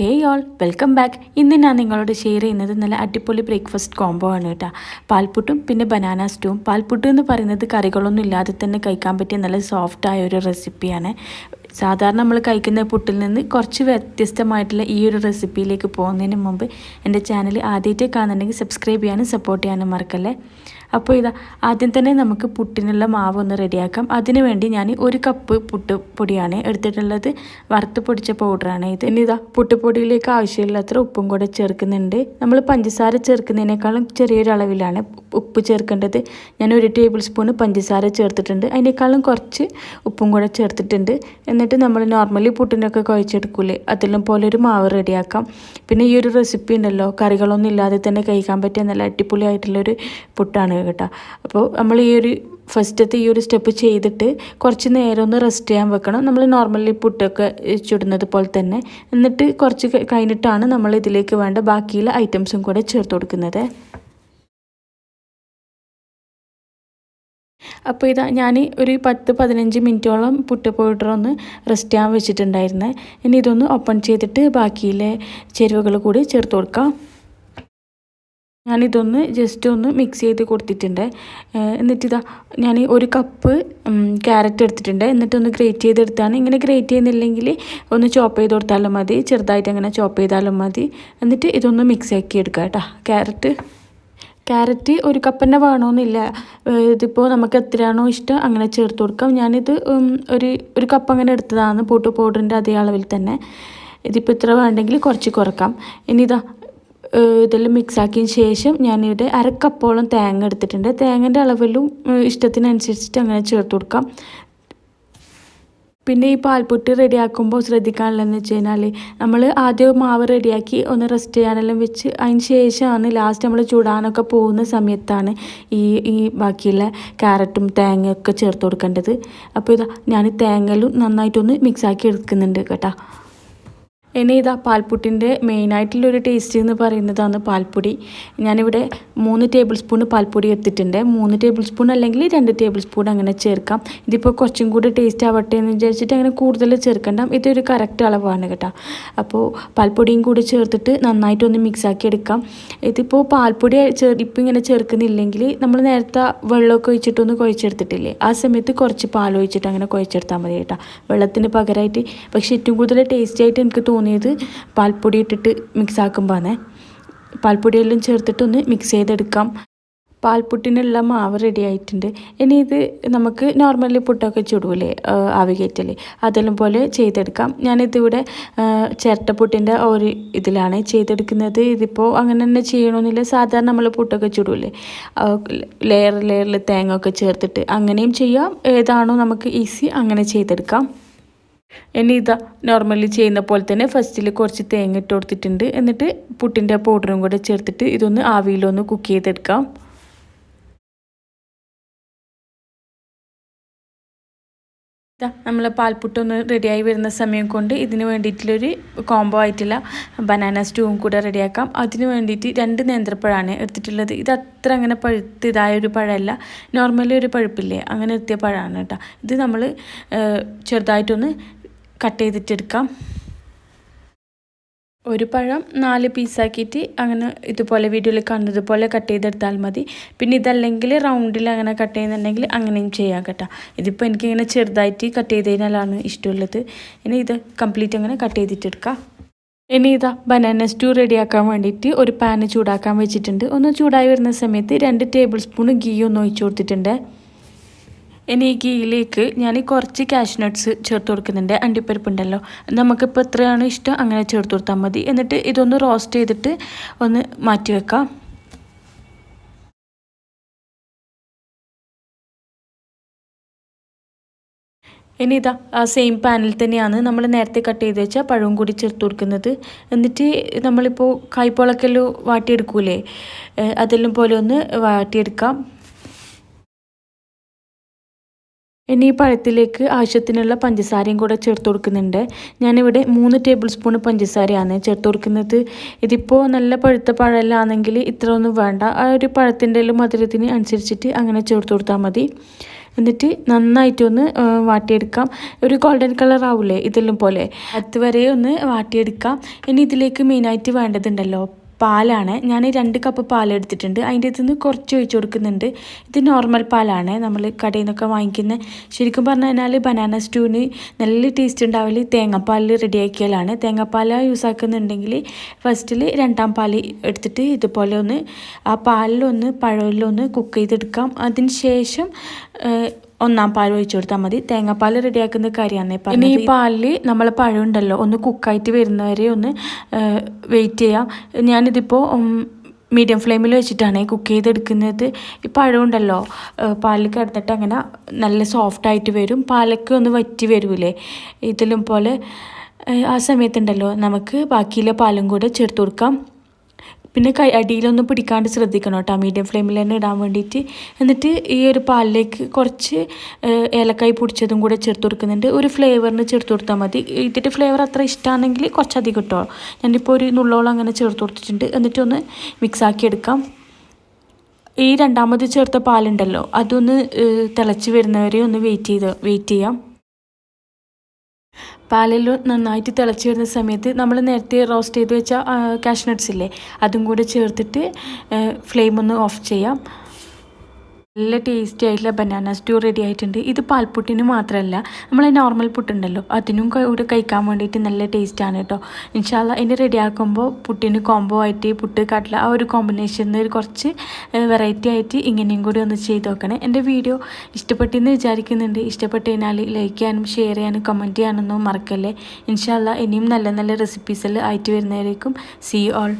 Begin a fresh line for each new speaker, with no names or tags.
ഹേ all welcome back ഇന്ന് ഞാൻ നിങ്ങളോട് ഷെയർ ചെയ്യുന്നത് നല്ല അടിപൊളി ബ്രേക്ക്ഫാസ്റ്റ് കോംബോ ആണ് കേട്ടോ. പാൽപ്പുട്ടും പിന്നെ ബനാന സ്റ്റൂവും പാൽപ്പുട്ട് എന്ന് പറയുന്നത് കറികളൊന്നും ഇല്ലാതെ തന്നെ കഴിക്കാൻ പറ്റിയ നല്ല സോഫ്റ്റായ ഒരു റെസിപ്പിയാണ് സാധാരണ നമ്മൾ കഴിക്കുന്ന പുട്ടിൽ നിന്ന് കുറച്ച് വ്യത്യസ്തമായിട്ടുള്ള ഈ ഒരു റെസിപ്പിയിലേക്ക് പോകുന്നതിന് മുമ്പ് എന്റെ ചാനൽ ആദ്യമായിട്ട് കാണുന്നുണ്ടെങ്കിൽ സബ്സ്ക്രൈബ് ചെയ്യാനും സപ്പോർട്ട് ചെയ്യാനും മറക്കല്ലേ? അപ്പോൾ ഇതാ ആദ്യം തന്നെ നമുക്ക് പുട്ടിനുള്ള മാവ് ഒന്ന് റെഡിയാക്കാം. അതിനുവേണ്ടി ഞാൻ ഒരു കപ്പ് പുട്ട് പൊടിയാണ് എടുത്തിട്ടുള്ളത്. വറുത്ത് പൊടിച്ച പൗഡറാണ് ഇത്. ഇനി ഇതാ പുട്ടുപൊടിയിലേക്ക് ആവശ്യമില്ലാത്ര ഉപ്പും കൂടെ ചേർക്കുന്നുണ്ട്. നമ്മൾ പഞ്ചസാര ചേർക്കുന്നതിനേക്കാളും ചെറിയൊരു അളവിലാണ് ഉപ്പ് ചേർക്കേണ്ടത്. ഞാൻ ഒരു ടേബിൾ സ്പൂണ് പഞ്ചസാര ചേർത്തിട്ടുണ്ട്. അതിനേക്കാളും കുറച്ച് ഉപ്പും കൂടെ ചേർത്തിട്ടുണ്ട്. എന്നിട്ട് നമ്മൾ നോർമലി പുട്ടിനൊക്കെ കുഴച്ചെടുക്കൂലേ അതിലും പോലെ ഒരു മാവ് റെഡിയാക്കാം. പിന്നെ ഈ ഒരു റെസിപ്പി ഉണ്ടല്ലോ കറികളൊന്നും ഇല്ലാതെ തന്നെ കഴിക്കാൻ പറ്റിയ നല്ല അടിപൊളിയായിട്ടുള്ളൊരു പുട്ടാണ്. കേട്ടോ. അപ്പോൾ നമ്മൾ ഈ ഒരു ഫസ്റ്റത്തെ ഈ ഒരു സ്റ്റെപ്പ് ചെയ്തിട്ട് കുറച്ച് നേരം ഒന്ന് റെസ്റ്റ് ചെയ്യാൻ വെക്കണം. നമ്മൾ നോർമലി പുട്ടൊക്കെ ചുടുന്നത് പോലെ തന്നെ. എന്നിട്ട് കുറച്ച് കഴിഞ്ഞിട്ടാണ് നമ്മൾ ഇതിലേക്ക് വേണ്ട ബാക്കിയുള്ള ഐറ്റംസും കൂടെ ചേർത്ത് കൊടുക്കുന്നത്. അപ്പോൾ ഇതാ ഞാൻ ഒരു പത്ത് പതിനഞ്ച് മിനിറ്റോളം പുട്ട് പൗഡർ ഒന്ന് റെസ്റ്റ് ചെയ്യാൻ വെച്ചിട്ടുണ്ടായിരുന്നേ. ഇനി ഇതൊന്ന് ഓപ്പൺ ചെയ്തിട്ട് ബാക്കിയിലെ ചേരുവകൾ കൂടി ചേർത്ത് കൊടുക്കാം. ഞാനിതൊന്ന് ജസ്റ്റ് ഒന്ന് മിക്സ് ചെയ്ത് കൊടുത്തിട്ടുണ്ട്. എന്നിട്ടിതാ ഞാൻ ഒരു കപ്പ് ക്യാരറ്റ് എടുത്തിട്ടുണ്ട്. എന്നിട്ടൊന്ന് ഗ്രേറ്റ് ചെയ്തെടുത്താണ്. ഇങ്ങനെ ഗ്രേറ്റ് ചെയ്യുന്നില്ലെങ്കിൽ ഒന്ന് ചോപ്പ് ചെയ്ത് കൊടുത്താലും മതി. ചെറുതായിട്ട് അങ്ങനെ ചോപ്പ് ചെയ്താലും മതി. എന്നിട്ട് ഇതൊന്ന് മിക്സ് ആക്കി എടുക്കുക കേട്ടോ. ക്യാരറ്റ് ക്യാരറ്റ് ഒരു കപ്പന്നെ വേണമെന്നില്ല ഇതിപ്പോൾ നമുക്ക് എത്രയാണോ ഇഷ്ടം അങ്ങനെ ചേർത്ത് കൊടുക്കാം. ഞാനിത് ഒരു ഒരു കപ്പ് അങ്ങനെ എടുത്തതാണ്. പൂട്ട് പൗഡറിന്റെ അതേ അളവിൽ തന്നെ. ഇതിപ്പോൾ ഇത്ര വേണ്ടെങ്കിൽ കുറച്ച് കുറക്കാം. ഇനി ഇതാ ഇതെല്ലാം മിക്സ് ആക്കിയതിന് ശേഷം ഞാനിവിടെ അരക്കപ്പോളം തേങ്ങ എടുത്തിട്ടുണ്ട്. തേങ്ങന്റെ അളവിലും ഇഷ്ടത്തിനനുസരിച്ചിട്ട് അങ്ങനെ ചേർത്ത് കൊടുക്കാം. പിന്നെ ഈ പാൽപ്പൊട്ടി റെഡിയാക്കുമ്പോൾ ശ്രദ്ധിക്കാനുള്ളതെന്ന് വെച്ച് കഴിഞ്ഞാൽ നമ്മൾ ആദ്യം മാവ് റെഡിയാക്കി ഒന്ന് റെസ്റ്റ് ചെയ്യാനെല്ലാം വെച്ച് അതിന് ശേഷമാണ് ലാസ്റ്റ് നമ്മൾ ചൂടാനൊക്കെ പോകുന്ന സമയത്താണ് ഈ ഈ ബാക്കിയുള്ള ക്യാരറ്റും തേങ്ങയൊക്കെ ചേർത്ത് കൊടുക്കേണ്ടത്. അപ്പോൾ ഇതാ ഞാൻ തേങ്ങയിലും നന്നായിട്ടൊന്ന് മിക്സാക്കി എടുക്കുന്നുണ്ട് കേട്ടോ. ഇനി ഇതാ പാൽപ്പുട്ടിന്റെ മെയിനായിട്ടുള്ളൊരു ടേസ്റ്റ് എന്ന് പറയുന്നതാണ് പാൽപ്പൊടി. ഞാനിവിടെ മൂന്ന് ടേബിൾ സ്പൂൺ പാൽപ്പൊടി എടുത്തിട്ടുണ്ട്. മൂന്ന് ടേബിൾ സ്പൂൺ അല്ലെങ്കിൽ രണ്ട് ടേബിൾ സ്പൂൺ അങ്ങനെ ചേർക്കാം. ഇതിപ്പോൾ കുറച്ചും കൂടി ടേസ്റ്റ് ആവട്ടെ എന്ന് വിചാരിച്ചിട്ട് അങ്ങനെ കൂടുതൽ ചേർക്കണ്ട. ഇതൊരു കറക്റ്റ് അളവാണ് കേട്ടോ. അപ്പോൾ പാൽപ്പൊടിയും കൂടി ചേർത്തിട്ട് നന്നായിട്ടൊന്ന് മിക്സ് ആക്കി എടുക്കാം. ഇതിപ്പോൾ പാൽപ്പൊടി ചേർ ഇപ്പം ഇങ്ങനെ ചേർക്കുന്നില്ലെങ്കിൽ നമ്മൾ നേരത്തെ വെള്ളമൊക്കെ ഒഴിച്ചിട്ടൊന്ന് കുഴച്ചെടുത്തിട്ടില്ലേ? ആ സമയത്ത് കുറച്ച് പാൽ ഒഴിച്ചിട്ട് അങ്ങനെ കുഴച്ചെടുത്താൽ മതി കേട്ടോ. വെള്ളത്തിന് പകരമായിട്ട് പക്ഷേ ഏറ്റവും കൂടുതൽ ടേസ്റ്റി ആയിട്ട് എനിക്ക് തോന്നിയത് പാൽപ്പൊടി ഇട്ടിട്ട് മിക്സ് ആക്കുമ്പോഴാണ് പാൽപ്പൊടിയെല്ലാം ചേർത്തിട്ടൊന്ന് മിക്സ് ചെയ്തെടുക്കാം പാൽപ്പുട്ടിനുള്ള മാവ് റെഡി ആയിട്ടുണ്ട് ഇനി ഇത് നമുക്ക് നോർമലി പുട്ടൊക്കെ ചുടൂലേ ആവി കയറ്റൽ. അതെല്ലാം പോലെ ചെയ്തെടുക്കാം. ഞാനിതിവിടെ ചിരട്ടപ്പുട്ടിന്റെ ഒരു ഇതിലാണ് ചെയ്തെടുക്കുന്നത്. ഇതിപ്പോൾ അങ്ങനെ തന്നെ ചെയ്യണമെന്നില്ല സാധാരണ നമ്മൾ പുട്ടൊക്കെ ചുടൂലേ. ലെയർ ലെയറിൽ തേങ്ങ ഒക്കെ ചേർത്തിട്ട് അങ്ങനെയും ചെയ്യാം. ഏതാണോ നമുക്ക് ഈസി അങ്ങനെ ചെയ്തെടുക്കാം. ഇനി ഇതാ നോർമലി ചെയ്യുന്ന പോലെ തന്നെ ഫസ്റ്റിൽ കുറച്ച് തേങ്ങ ഇട്ട് കൊടുത്തിട്ടുണ്ട്. എന്നിട്ട് പുട്ടിന്റെ പൗഡറും കൂടെ ചേർത്തിട്ട് ഇതൊന്ന് ആവിയിലൊന്ന് കുക്ക് ചെയ്തെടുക്കാം. നമ്മൾ പാൽപ്പുട്ടൊന്ന് റെഡിയായി വരുന്ന സമയം കൊണ്ട് ഇതിന് വേണ്ടിയിട്ടുള്ളൊരു കോംബോ ആയിട്ടുള്ള ബനാന സ്റ്റൂവും കൂടെ റെഡിയാക്കാം അതിന് വേണ്ടിയിട്ട് രണ്ട് നേന്ത്രപ്പഴമാണ് എടുത്തിട്ടുള്ളത്. ഇത് അത്ര അങ്ങനെ പഴുത്ത് ഇതായ ഒരു പഴമല്ല. നോർമലി ഒരു പഴുപ്പില്ലേ? അങ്ങനെ എത്തിയ പഴമാണ് കേട്ടോ. ഇത് നമ്മൾ ചെറുതായിട്ടൊന്ന് കട്ട് ചെയ്തിട്ടെടുക്കാം ഒരു പഴം നാല് പീസാക്കിയിട്ട് അങ്ങനെ ഇതുപോലെ വീഡിയോയിൽ കാണുന്നതുപോലെ കട്ട് ചെയ്തെടുത്താൽ മതി. പിന്നെ ഇതല്ലെങ്കിൽ റൗണ്ടിൽ അങ്ങനെ കട്ട് ചെയ്യുന്നുണ്ടെങ്കിൽ അങ്ങനെയും ചെയ്യാം കേട്ടോ. ഇതിപ്പോൾ എനിക്കിങ്ങനെ ചെറുതായിട്ട് കട്ട് ചെയ്തതിനാലാണ് ഇഷ്ടമുള്ളത്. ഇനി ഇത് കംപ്ലീറ്റ് അങ്ങനെ കട്ട് ചെയ്തിട്ടെടുക്കാം. ഇനി ഇതാ ബനാന സ്റ്റൂ റെഡിയാക്കാൻ വേണ്ടിയിട്ട് ഒരു പാന് ചൂടാക്കാൻ വെച്ചിട്ടുണ്ട്. ഒന്ന് ചൂടായി വരുന്ന സമയത്ത് രണ്ട് ടേബിൾ സ്പൂൺ ഗീ ഒന്ന് ഒഴിച്ചു കൊടുത്തിട്ടുണ്ട്. ഇനി ഈ ഗീയിലേക്ക് ഞാൻ കുറച്ച് കാഷ് നട്ട്സ് ചേർത്ത് കൊടുക്കുന്നുണ്ട്. അണ്ടിപ്പരിപ്പുണ്ടല്ലോ. നമുക്കിപ്പോൾ എത്രയാണ് ഇഷ്ടം? അങ്ങനെ ചേർത്ത് കൊടുത്താൽ മതി. എന്നിട്ട് ഇതൊന്ന് റോസ്റ്റ് ചെയ്തിട്ട് ഒന്ന് മാറ്റി വെക്കാം. ഇനി ഇതാ ആ സെയിം പാനിൽ തന്നെയാണ് നമ്മൾ നേരത്തെ കട്ട് ചെയ്ത് വെച്ചാൽ പഴവും കൂടി ചേർത്ത് കൊടുക്കുന്നത്. എന്നിട്ട് നമ്മളിപ്പോൾ കായ്പോളക്കെല്ലാം വാട്ടിയെടുക്കൂലേ? അതെല്ലാം പോലെ ഒന്ന് വാട്ടിയെടുക്കാം. ഇനി ഈ പഴത്തിലേക്ക് ആവശ്യത്തിനുള്ള പഞ്ചസാരയും കൂടെ ചേർത്ത് കൊടുക്കുന്നുണ്ട്. ഞാനിവിടെ മൂന്ന് ടേബിൾ സ്പൂൺ പഞ്ചസാരയാണ് ചേർത്ത് കൊടുക്കുന്നത്. ഇതിപ്പോൾ നല്ല പഴുത്ത പഴമെല്ലാണെങ്കിൽ ഇത്ര ഒന്നും വേണ്ട. ആ ഒരു പഴത്തിന്റെ മധുരത്തിന് അനുസരിച്ചിട്ട് അങ്ങനെ ചേർത്ത് കൊടുത്താൽ മതി. എന്നിട്ട് നന്നായിട്ടൊന്ന് വാട്ടിയെടുക്കാം. ഒരു ഗോൾഡൻ കളർ ആവില്ലേ ഇതെല്ലാം പോലെ. അത് വരെ ഒന്ന് വാട്ടിയെടുക്കാം. ഇനി ഇതിലേക്ക് മെയിനായിട്ട് വേണ്ടതുണ്ടല്ലോ പാലാണ്. ഞാൻ രണ്ട് കപ്പ് പാൽ എടുത്തിട്ടുണ്ട് അതിന്റെ അകത്ത് നിന്ന് കുറച്ച് ഒഴിച്ച് കൊടുക്കുന്നുണ്ട്. ഇത് നോർമൽ പാലാണ്. നമ്മൾ കടയിൽ നിന്നൊക്കെ വാങ്ങിക്കുന്ന. ശരിക്കും പറഞ്ഞു കഴിഞ്ഞാൽ ബനാന സ്റ്റൂവിന് നല്ല ടേസ്റ്റ് ഉണ്ടാവില്ല തേങ്ങാപ്പാലിൽ റെഡിയാക്കിയാലാണ്. തേങ്ങാപ്പാൽ യൂസ് ആക്കുന്നുണ്ടെങ്കിൽ ഫസ്റ്റിൽ രണ്ടാം പാൽ എടുത്തിട്ട് ഇതുപോലെ ഒന്ന് ആ പാലിലൊന്ന് പഴമിലൊന്ന് കുക്ക് ചെയ്തെടുക്കാം. അതിന് ശേഷം ഒന്നാം പാൽ ഒഴിച്ചു കൊടുത്താൽ മതി. തേങ്ങാപ്പാൽ റെഡിയാക്കുന്ന കാര്യമാണ് ഇനി ഈ പാലിൽ നമ്മൾ പഴമുണ്ടല്ലോ ഒന്ന് കുക്കായിട്ട് വരുന്നവരെ ഒന്ന് വെയിറ്റ് ചെയ്യാം. ഞാനിതിപ്പോൾ മീഡിയം ഫ്ലെയിമിൽ വെച്ചിട്ടാണ് കുക്ക് ചെയ്തെടുക്കുന്നത്. ഈ പഴമുണ്ടല്ലോ പാലിൽ കിടന്നിട്ട് അങ്ങനെ നല്ല സോഫ്റ്റ് ആയിട്ട് വരും. പാലൊക്കെ ഒന്ന് വറ്റി വരൂലേ. ഇതിലും പോലെ ആ സമയത്തുണ്ടല്ലോ നമുക്ക് ബാക്കിയിലെ പാലും കൂടെ ചേർത്ത് കൊടുക്കാം. പിന്നെ കൈ അടിയിലൊന്നും പിടിക്കാണ്ട് ശ്രദ്ധിക്കണം കേട്ടോ. മീഡിയം ഫ്ലെയിമിൽ തന്നെ ഇടാൻ വേണ്ടിയിട്ട്. എന്നിട്ട് ഈ ഒരു പാലിലേക്ക് കുറച്ച് ഏലക്കായി പൊടിച്ചതും കൂടെ ചേർത്ത് കൊടുക്കുന്നുണ്ട്. ഒരു ഫ്ലേവറിന് ചേർത്ത് കൊടുത്താൽ മതി. ഇതിന്റെ ഫ്ലേവർ അത്ര ഇഷ്ടമാണെങ്കിൽ കുറച്ചധികം കിട്ടോ ഞാനിപ്പോൾ ഒരു നുള്ളോളം അങ്ങനെ ചേർത്ത് കൊടുത്തിട്ടുണ്ട്. എന്നിട്ടൊന്ന് മിക്സാക്കി എടുക്കാം. ഈ രണ്ടാമത് ചേർത്ത പാലുണ്ടല്ലോ അതൊന്ന് തിളച്ച് വരുന്നവരെ ഒന്ന് വെയിറ്റ് ചെയ്ത് വെയിറ്റ് ചെയ്യാം. പാലിൽ നന്നായിട്ട് തിളച്ച് വരുന്ന സമയത്ത് നമ്മൾ നേരത്തെ റോസ്റ്റ് ചെയ്ത് വെച്ച കാഷ്നട്ട്സ് ഇല്ലേ അതും കൂടെ ചേർത്തിട്ട് ഫ്ലെയിം ഒന്ന് ഓഫ് ചെയ്യാം. നല്ല ടേസ്റ്റി ആയിട്ടുള്ള ബനാന സ്റ്റൂ റെഡി ആയിട്ടുണ്ട്. ഇത് പാൽപ്പുട്ടിന് മാത്രമല്ല നമ്മൾ നോർമൽ പുട്ടുണ്ടല്ലോ അതിനും കൂടെ കഴിക്കാൻ വേണ്ടിയിട്ട് നല്ല ടേസ്റ്റാണ് കേട്ടോ ഇൻഷാല്ല ഇനി റെഡി ആക്കുമ്പോൾ പുട്ടിന് കോംബോ ആയിട്ട് പുട്ട് കടല ആ ഒരു കോമ്പിനേഷനിൽ കുറച്ച് വെറൈറ്റി ആയിട്ട് ഇങ്ങനെയും കൂടി ഒന്ന് ചെയ്ത് നോക്കണേ. എന്റെ വീഡിയോ ഇഷ്ടപ്പെട്ടെന്ന് വിചാരിക്കുന്നുണ്ട്. ഇഷ്ടപ്പെട്ട് കഴിഞ്ഞാൽ ലൈക്ക് ചെയ്യാനും ഷെയർ ചെയ്യാനും കമന്റ് ചെയ്യാനൊന്നും മറക്കല്ലേ. ഇൻഷാല്ല ഇനിയും നല്ല നല്ല റെസിപ്പീസിൽ ആയിട്ട് വരുന്നവരേക്കും. C all